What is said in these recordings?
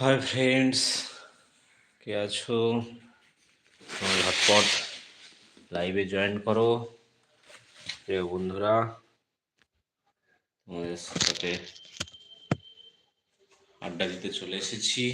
Hi friends কে আছো? তোমার ঝটপট লাইভে জয়েন করো। প্রিয় বন্ধুরা, তোমাদের সাথে আড্ডা দিতে চলে এসেছি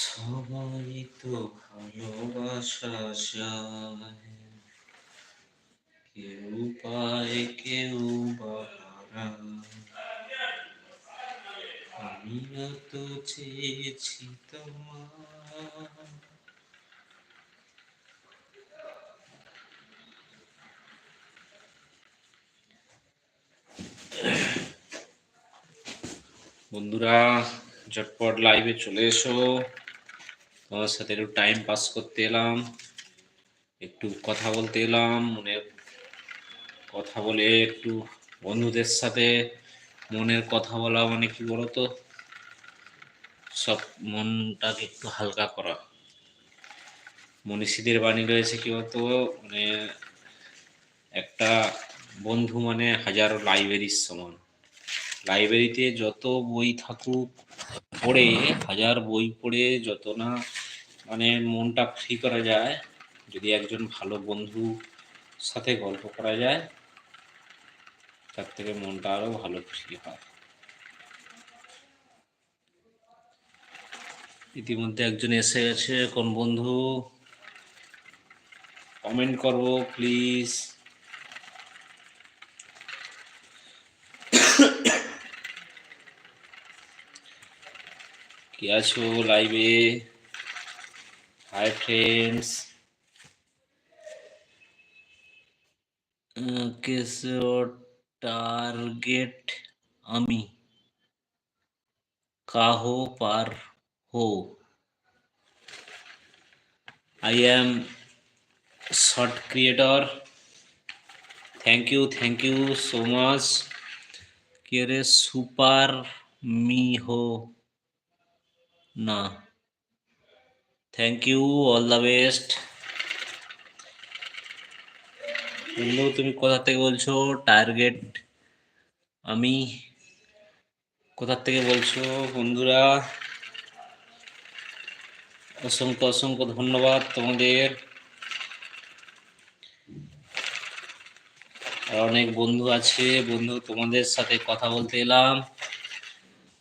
সবাই তো ভালোবাসা চায় কেউ পায়, কেউ। আমিও তো চেয়েছি তোমার বন্ধুরা, ঝটপট লাইভে চলে এসো তোমার সাথে একটু টাইম পাস করতে এলাম, একটু কথা বলতে এলাম মনের কথা বলে একটু বন্ধুদের সাথে মনের কথা বলা মানে কি বলতো? সব মনটাকে একটু হালকা করা। মনীষীদের বাণী রয়েছে কি বলতো? মানে একটা বন্ধু মানে হাজারো লাইব্রেরির সমান। লাইব্রেরিতে যত বই থাকুক, পড়ে, হাজার বই পড়ে, যত না মানে মনটা ফ্রি করা যায়, যদি একজন ভালো বন্ধু সাথে গল্প করা যায়, তার থেকে মনটা আরও ভালো ফ্রি হয়। ইতিমধ্যে একজন এসে গেছে, কোন বন্ধু? কমেন্ট করো প্লিজ কে আছো লাইভে हाय फ्रेंड्स किस टारगेट अमी। काहो पार हो। I am short creator thank you thank you so much कि अरे सुपर मी हो ना। Thank you all the best বন্ধু তুমি কোথা থেকে বলছো? টার্গেট আমি। কোথা থেকে বলছো, বন্ধুরা? অসংখ্য অসংখ্য ধন্যবাদ তোমাদের। আর অনেক বন্ধু আছে, বন্ধু তোমাদের সাথে কথা বলতে এলাম।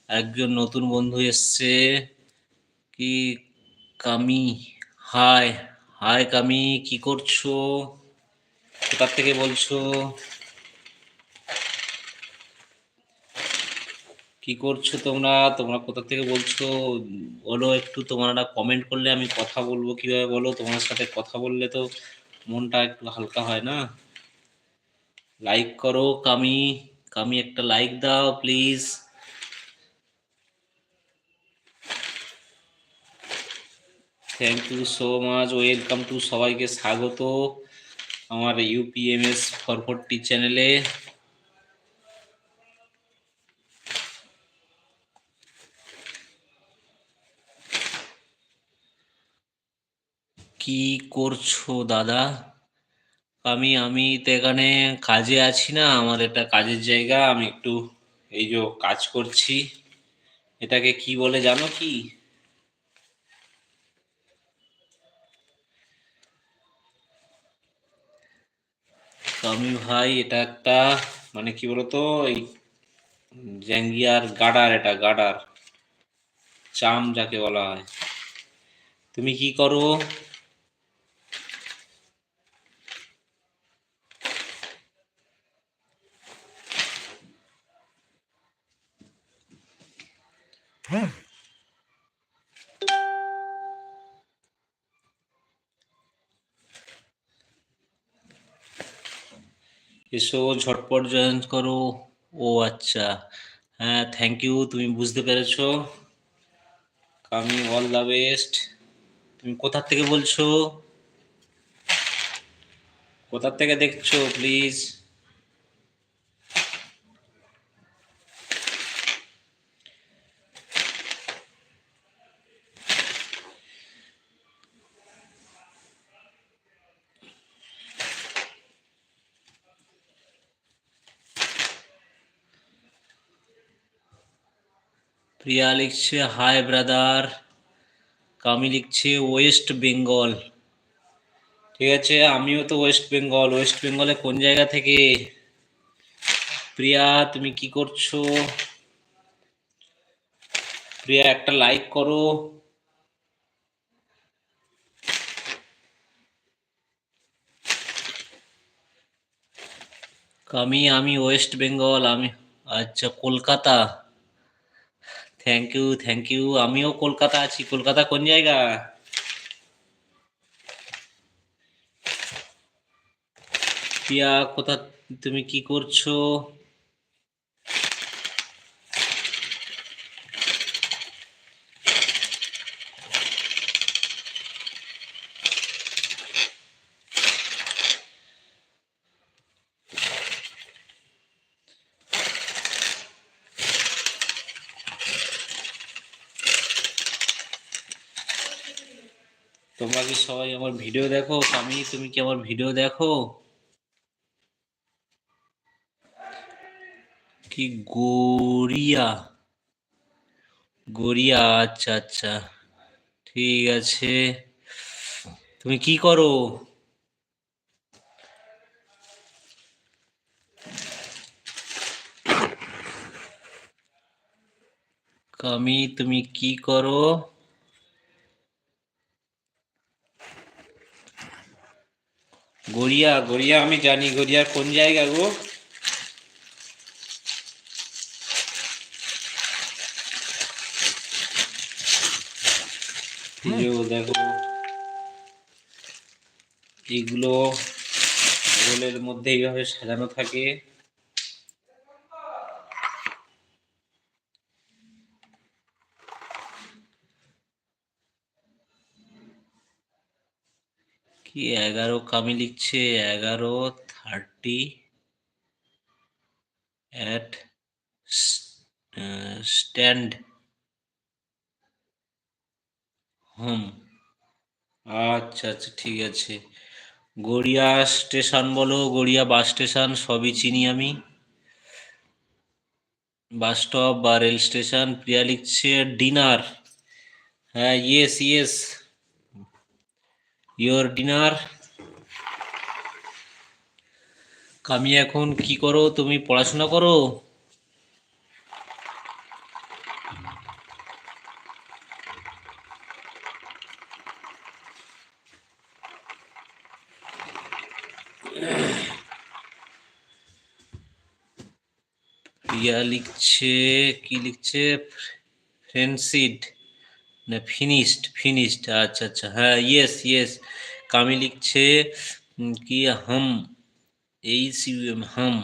একজন নতুন বন্ধু এসছে। কি কামি, হাই হাই কামি, কি করছ? কোথা থেকে বলছো? কি করছ তোমরা? তোমরা কোথা থেকে বলছো? বলো, একটু তোমরা কমেন্ট করলে আমি কথা বলব কীভাবে বলো? তোমার সাথে কথা বললে তো মনটা একটু হালকা হয় না? লাইক করো কামি কামি একটা লাইক দাও please thank you so much welcome to সবাইকে স্বাগত আমার ইউপিএমএস ফর ফোরটি চ্যানেলে কি করছ দাদা? আমি আমি তো এখানে কাজে আছি না, আমার এটা কাজের জায়গা, আমি একটু এই যে কাজ করছি। এটাকে কি বলে জানো কি? তো আমি ভাই, এটা একটা মানে কি বলতো, এই জ্যাঙ্গিয়ার গাডার, এটা গাডার, চাম যাকে বলা হয় তুমি কি করো Huh? এসো, ঝটপট জয়েন করো। ও আচ্ছা। হ্যাঁ থ্যাংক ইউ তুমি বুঝতে পেরেছ। আমি অল দ্য বেস্ট তুমি কোথার থেকে বলছো? কোথার থেকে দেখছ প্লিজ প্রিয়া লিখছে হাই ব্রাদার কামি লিখছে ওয়েস্ট বেঙ্গল ঠিক আছে, আমিও তো ওয়েস্ট বেঙ্গল ওয়েস্ট বেঙ্গলে কোন জায়গা থেকে? প্রিয়া, তুমি কি করছ? প্রিয়া, একটা লাইক করো। কামি, আমি ওয়েস্ট বেঙ্গল আমি আচ্ছা Kolkata. Thank you thank you আমিও কলকাতা আছি। কলকাতা কোন জায়গা? প্রিয়া, কোথা তুমি কি করছ তোমরা কি সবাই আমার ভিডিও দেখো আমি তুমি কি আমার ভিডিও দেখো? কি গড়িয়া। গড়িয়া আচ্ছা আচ্ছা ঠিক আছে। তুমি কি করো? কামি, তুমি কি করো? গড়িয়া গড়িয়া আমি জানি, গড়িয়ার কোন জায়গা গো? দেখো এগুলো রোলের মধ্যে এইভাবে সাজানো থাকে। কি এগারো কামি লিখছে? এগারো, থার্টি অ্যাট স্ট্যান্ড হোম আচ্ছা আচ্ছা ঠিক আছে। গড়িয়া স্টেশন বলো, গড়িয়া বাস স্টেশন, সবই চিনি আমি। বাস স্টপ বা রেল স্টেশন, প্রিয়া লিখছে ডিনার। হ্যাঁ ইয়েস ইয়েস ইয়োর ডিনার আমি এখন কি করো? তুমি পড়াশোনা করো? প্রিয়া লিখছে কি লিখছে? ফ্রেন্ডশিড না ফিনিশড ফিনিশড আচ্ছা আচ্ছা হ্যাঁ ইয়েস ইয়েস কামি লিখছে কি, হাম এই হাম।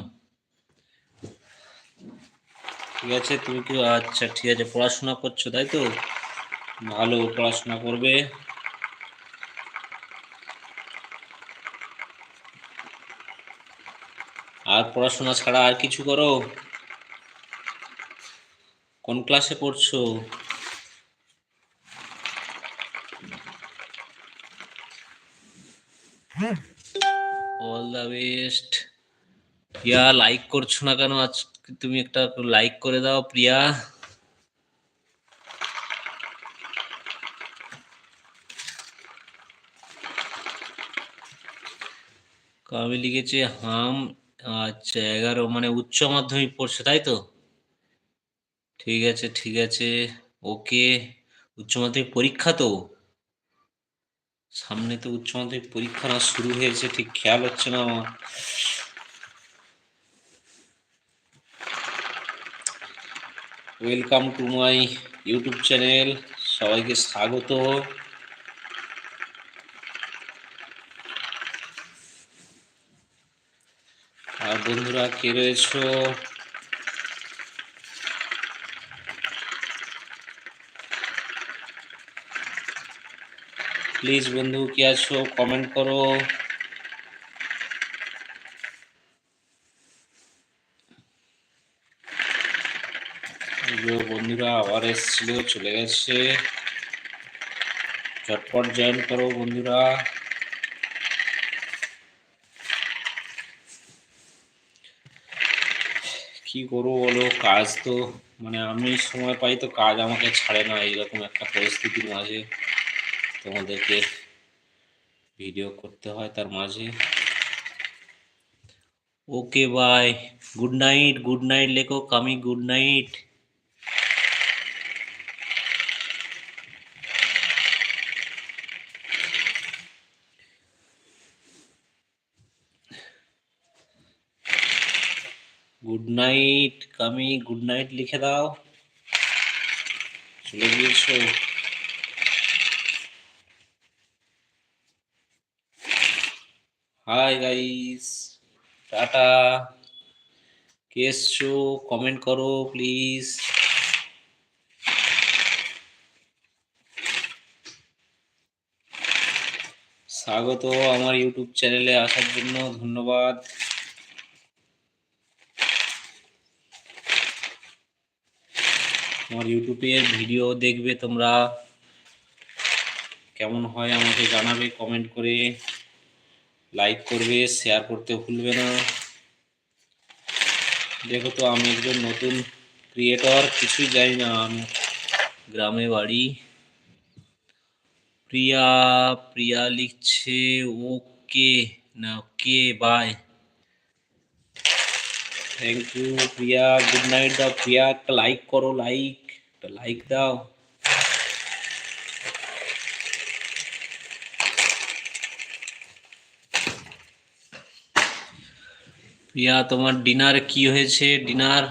ঠিক আছে, তুমি কি আচ্ছা ঠিক আছে, পড়াশোনা করছ, তাই তো? ভালো, পড়াশোনা করবে। আর পড়াশোনা ছাড়া আর কিছু করো? কোন ক্লাসে পড়ছো? All the best Priya like করছ না কেন? আজ তুমি একটা লাইক করে দাও, প্রিয়া। আমি লিখেছি, হাম আচ্ছা এগারো মানে উচ্চ মাধ্যমিক পড়ছে, তাই তো? ঠিক আছে ঠিক আছে। ওকে উচ্চ মাধ্যমিক পরীক্ষা তো? সামনে তো উচ্চ মাধ্যমিক পরীক্ষা না শুরু হয়েছে, ঠিক খেয়াল হচ্ছে না আমার। Welcome to my YouTube channel সবাইকে স্বাগত। আর বন্ধুরা, কে রয়েছো? প্লিজ বন্ধু, কি আছো? কমেন্ট করো। বন্ধুরা আবার এসেছিল, চলে গেছে। চটপট জয়েন করো বন্ধুরা। কি করব বলো? কাজ তো মানে আমি সময় পাই তো কাজ আমাকে ছাড়ে না, এইরকম একটা পরিস্থিতির মাঝে। তোমাদেরকে ভিডিও করতে হয় তার মাঝে। Okay bye good night good night লেখো কামি গুড নাইট গুড নাইট কামি গুড নাইট লিখে দাও। চলে গিয়েছো। হাই গাইস টাটা কে এসছো কমেন্ট করো প্লিজ স্বাগত আমার ইউটিউব চ্যানেলে আসার জন্য ধন্যবাদ আমার ইউটিউবের ভিডিও দেখবে তোমরা কেমন হয় আমাকে জানাবে কমেন্ট করে লাইক করবে শেয়ার করতে ভুলবে না। দেখো তো, আমি একজন নতুন ক্রিয়েটর কিছুই জানি না। আমি গ্রামে বাড়ি। প্রিয়া প্রিয়া লিখছে, ওকে, না, কে bye thank you Priya. Good night দাও প্রিয়া। একটা লাইক করো লাইক একটা লাইক দাও। প্রিয়া তোমার ডিনার কি হয়েছে? Dinner?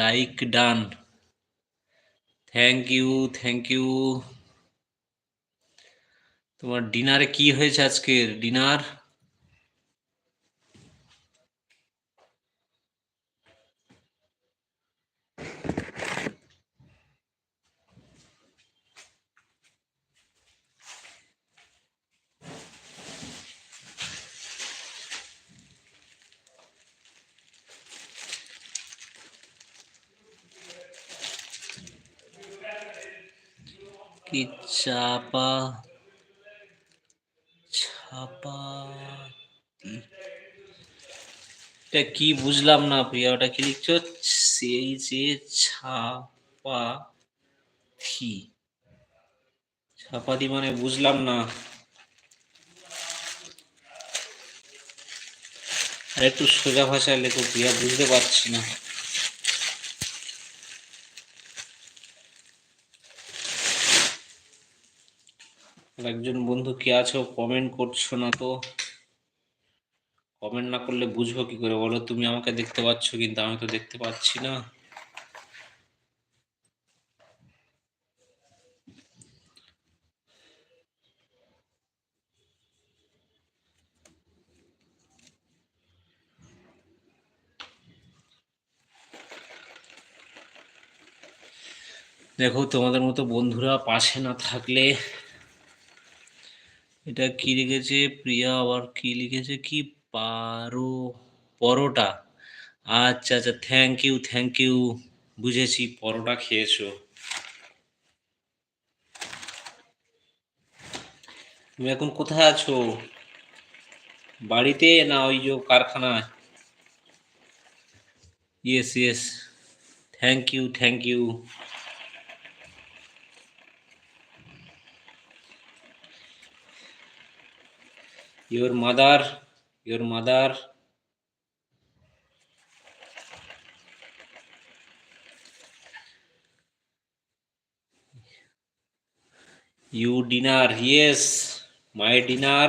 Like done. Thank you thank you. তোমার ডিনারে কি হয়েছে আজকের? ডিনার কি চাপা ছাপাতি এটা কি বুঝলাম না প্রিয়া? ওটা কি লিখছো? সেই যে ছাপা থি। ছাপাতি মানে বুঝলাম না। আর একটু সোজা ভাষায় লেখো প্রিয়া, বুঝতে পারছি না। একজন বন্ধু কে আছো? কমেন্ট করছ না তো? কমেন্ট না করলে বুঝব কি করে বলো? তুমি আমাকে দেখতে পাচ্ছ কিন্তু আমি তো দেখতে পাচ্ছি না। দেখো, তোমাদের মতো বন্ধুরা পাশে না থাকলে এটা কি লিখেছে? প্রিয়া আবার কি লিখেছে? কি পারো পরোটা? আচ্ছা আচ্ছা থ্যাংক ইউ থ্যাংক ইউ বুঝেছি, পরোটা খেয়েছো। তুমি এখন কোথায় আছো? বাড়িতে না ওই যে কারখানায়? Yes yes thank you thank you your mother your mother you dinner yes my dinner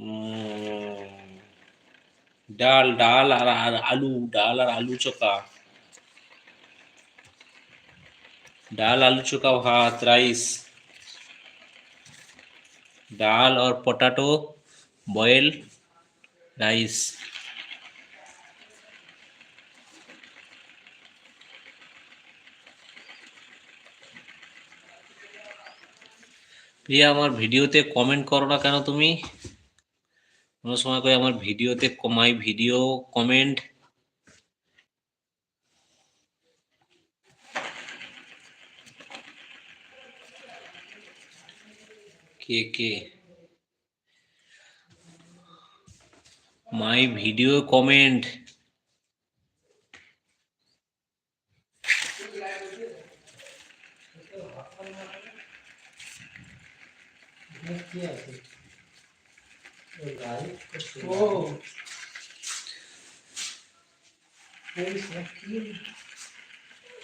mm, dal दाल और आलू दाल और आलू चोखा दाल आलू चोखा भात राइस दाल और पोटैटो বয়েল রাইস। প্রিয়া, আমার ভিডিওতে কমেন্ট করো না কেন তুমি? কোনো সময় করে আমার ভিডিওতে কমাই ভিডিও কমেন্ট কে কে?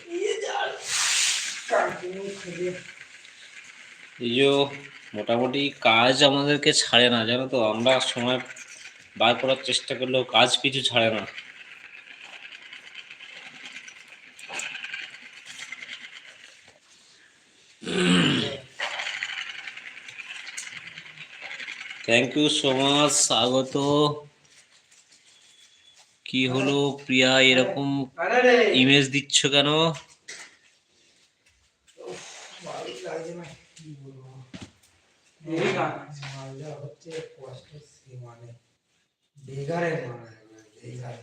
নিয়ে যান কন্টিনিউ করে এই যে মোটামুটি কাজ আমাদেরকে ছাড়ে না, জানো তো? আমরা সময় বার করার চেষ্টা করলেও কাজ কিছু ছাড়ে না। থ্যাংক ইউ সো মাচ স্বাগত। কি হলো প্রিয়া, এরকম ইমেজ দিচ্ছ কেন? বেগারে মারা বেগারে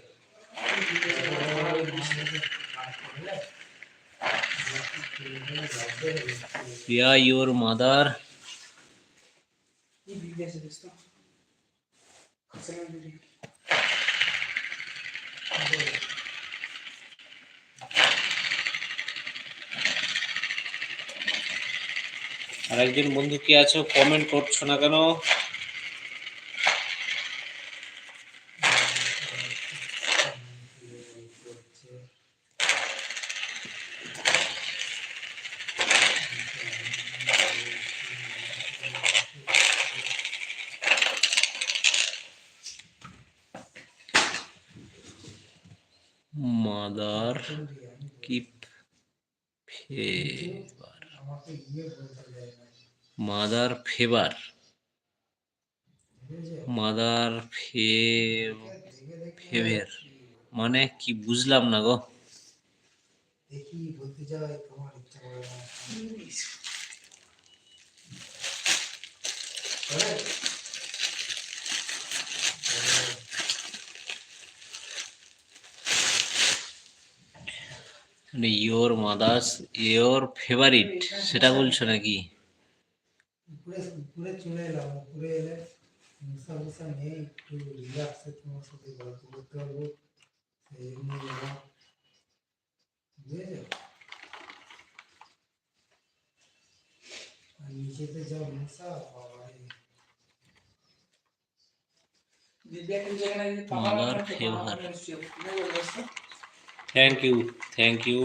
ভিডিও আর একজন বন্ধু কি আছো? কমেন্ট করছ না কেন mother keep favour. Mother favour. Mother ফে ফেভের। মানে কি বুঝলাম না গো। দেখি বলতে যাই তোমার ইচ্ছা করে না করে? মানে ইওর মাদার্স ইওর ফেভারিট সেটা বলছো নাকি? নিচেতে যা মশা বাবারে। দিদি একটা জায়গায় Mother favor. Thank you thank you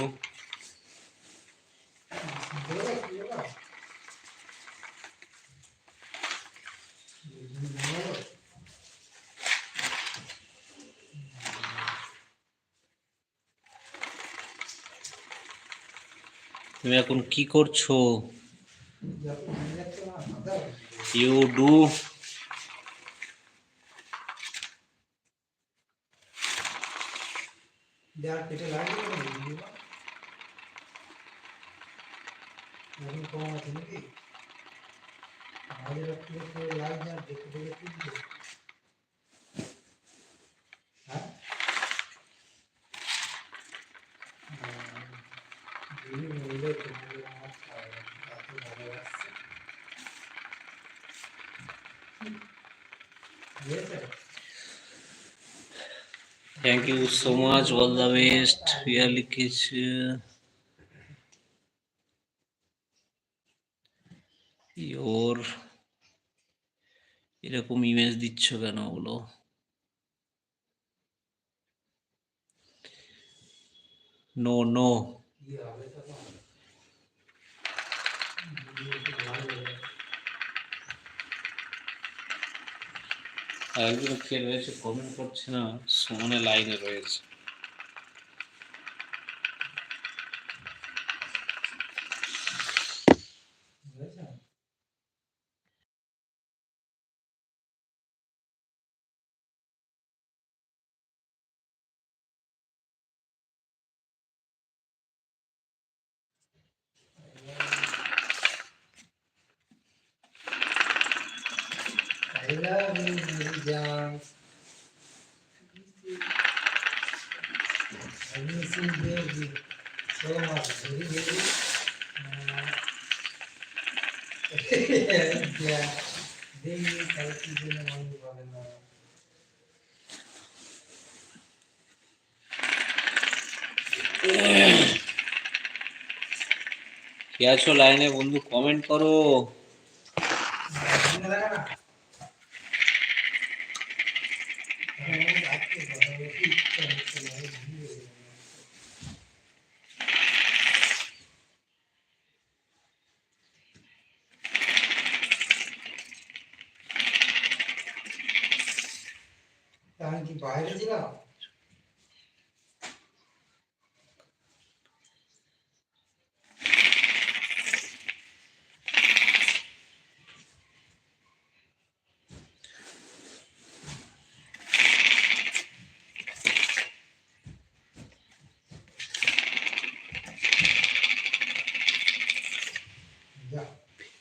তুমি এখন কি করছ? ইউ ডু দেওয়ার পেটে লাগবে না দিদিমা এখন কম আছে নাকি আমাদের একটু একটু লাগছে আর দেখে দেখে তুলছে হ্যাঁ দিদি বললে তোমাদের আমার এত ভালোবাসছে বুঝেছ thank you so much all the best ইয়ার লিখেছে ইওর এরকম ইমেজ দিচ্ছ কেন ওগুলো নো নো কি হবে তখন দিদি একটু ভালো আর একজন কে রয়েছে কমেন্ট করছে না সমানে লাইনে রয়েছে। কে আছো লাইনে বন্ধু? কমেন্ট করো ভালো লাগা না? আমার আজকে কথা বলতে ইচ্ছা হচ্ছে না, আমি ভুলে গেলাম। তা আমি কি বাইরে ছিলাম যা এবার তোকে বাড়ি যাবার তোকে সাইকেলের পেছনে বসতে নিয়ে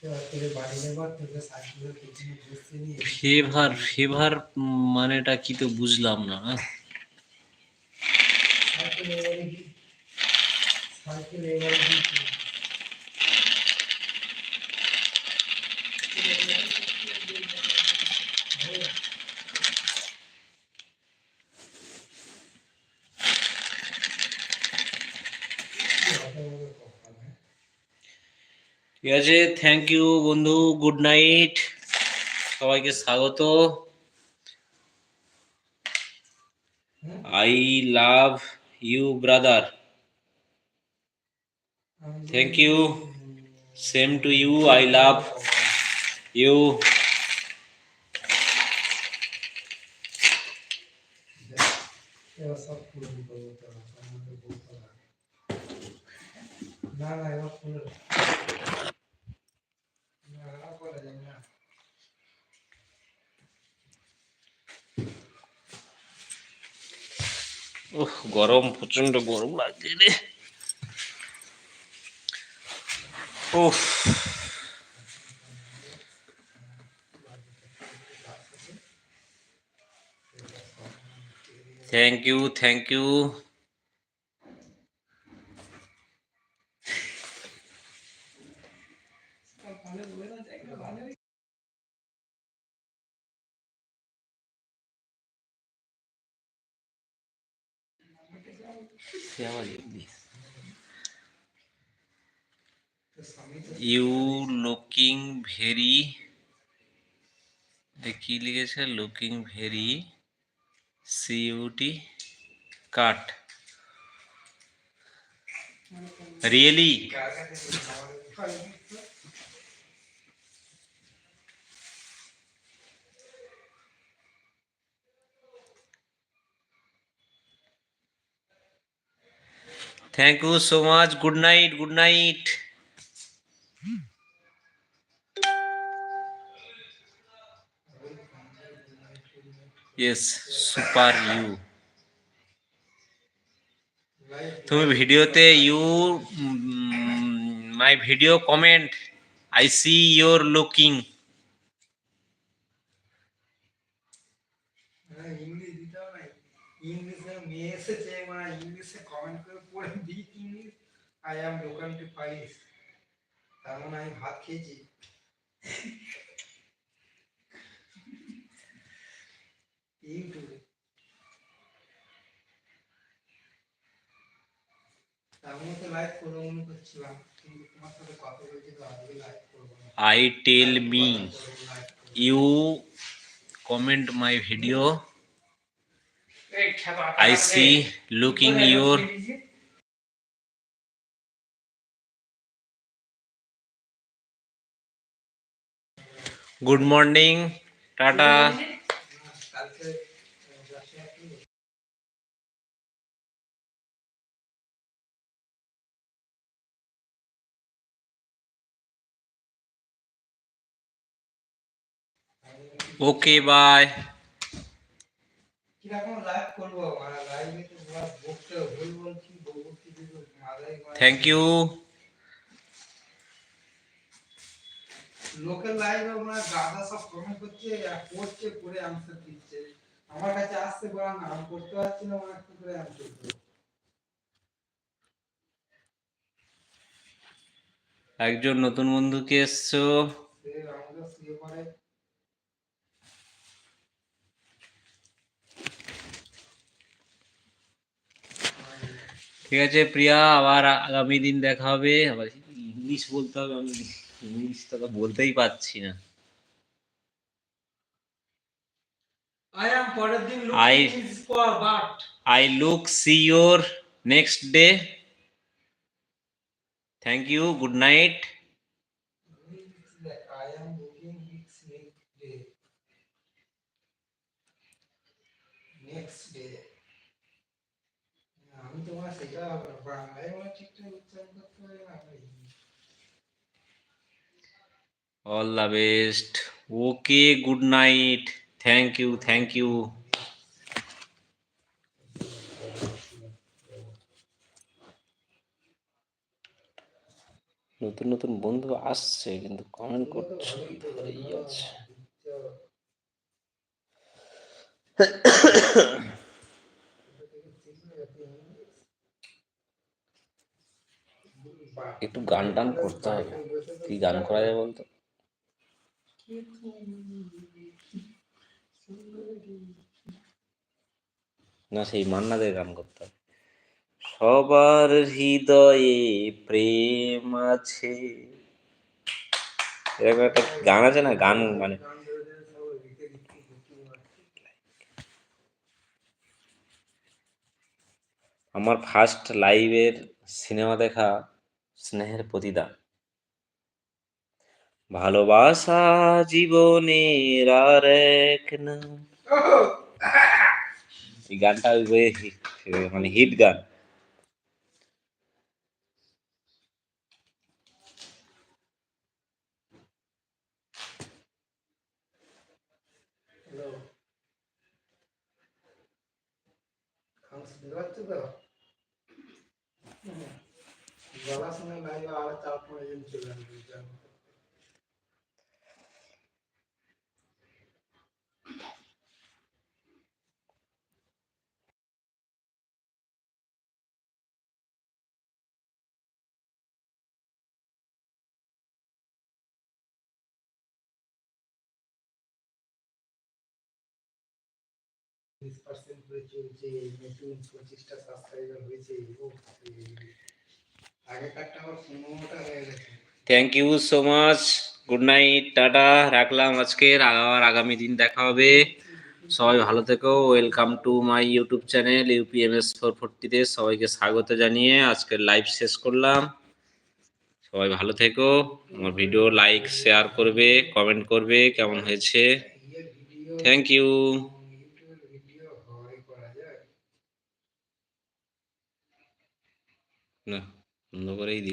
ফেভার ফেভার মানেটা কি তো বুঝলাম না হ্যাঁ? ঠিক আছে থ্যাংক ইউ বন্ধু গুড নাইট সবাইকে স্বাগত। I love you brother thank you same to you I love you এবার সব পুরো করব তারা আমাদের বলতে হবে না না, এবার পুরো না আর করা যাবে না ওহ গরম প্রচণ্ড গরম লাগছে রে। উফ। থ্যাংক ইউ থ্যাংক ইউ ভালো বলে না জায়গাটা ভালো তো স্বামী তো ইউ লুকিং ভেরি কি লিখেছে looking very cutie cut really কার কাছে খাবার thank you so much good night good night yes super you life তুমি ভিডিওতে you my video comment I see your looking হ্যাঁ, ইংলিশ দিতে হবে না ইংলিশে মেয়ে এসেছে মানে ইংলিশে কমেন্ট করে পড়ে দিই English I am local to Paris তার মানে আমি ভাত খেয়েছি ইউটিউবে তার মধ্যে তো লাইভ করব মনে করছিলাম কিন্তু তোমার সাথে কথা বলছি তো আজকে লাইভ কিন্তু বাই থ্যাংক ইউ লোকের লাইভে গাদা সব কমেন্ট করছে আর পড়ছে পড়ে আনসার দিচ্ছে। আমার কাছে আসতে বলা না আমি পড়তে পারছি না একটু করে আনসার দেবো একজন নতুন বন্ধুকে এসছো। সে আমাদের ঠিক আছে প্রিয়া আবার আগামী দিন দেখা হবে। আবার ইংলিশ বলতে হবে আমি ইংলিশ তো বলতেই পারছি না। আই আই পরের দিন your next day thank you good see আমি তোমার সেটা বাংলায় আমার ঠিকঠাক উচ্চারণ করতে পারি না আমি All the best. Okay. Good night. Thank you. Thank নতুন নতুন বন্ধু আসছে কিন্তু কমেন্ট করছে ধরেই আছে একটু গান টান করতে হবে। কি গান করা যায় বলতো? না, সেই মান্নাদের গান করতে হবে। সবার হৃদয়ে প্রেম আছে। এরকম একটা গান আছে না, গান মানে আমার ফার্স্ট লাইভের সিনেমা দেখা স্নেহের প্রতিদান। ভালোবাসা জীবনের আর এক নাম। এই গানটা মানে হিট গান। হ্যালো খান শুনতে পাচ্ছ তো হুম। গলা শুনে লাইভে আর চার পাঁচ জন চলে আসবে জানো তো। বিশ পার্সেন্ট করে চলছে নতুন পঁচিশটা সাবস্ক্রাইবার হয়েছে ও, thank you so much good night tata, রাখলাম আজকের আবার আগামী দিন দেখা হবে। সবাই ভালো থেকো welcome to my YouTube channel UPMS four ফোরটিতে সবাইকে স্বাগত জানিয়ে আজকের লাইভ শেষ করলাম। সবাই ভালো থেকো, আমার ভিডিও লাইক শেয়ার করবে কমেন্ট করবে, কেমন হয়েছে? থ্যাংক ইউ না। ഒന്നുകൂടെ ഇതിൽ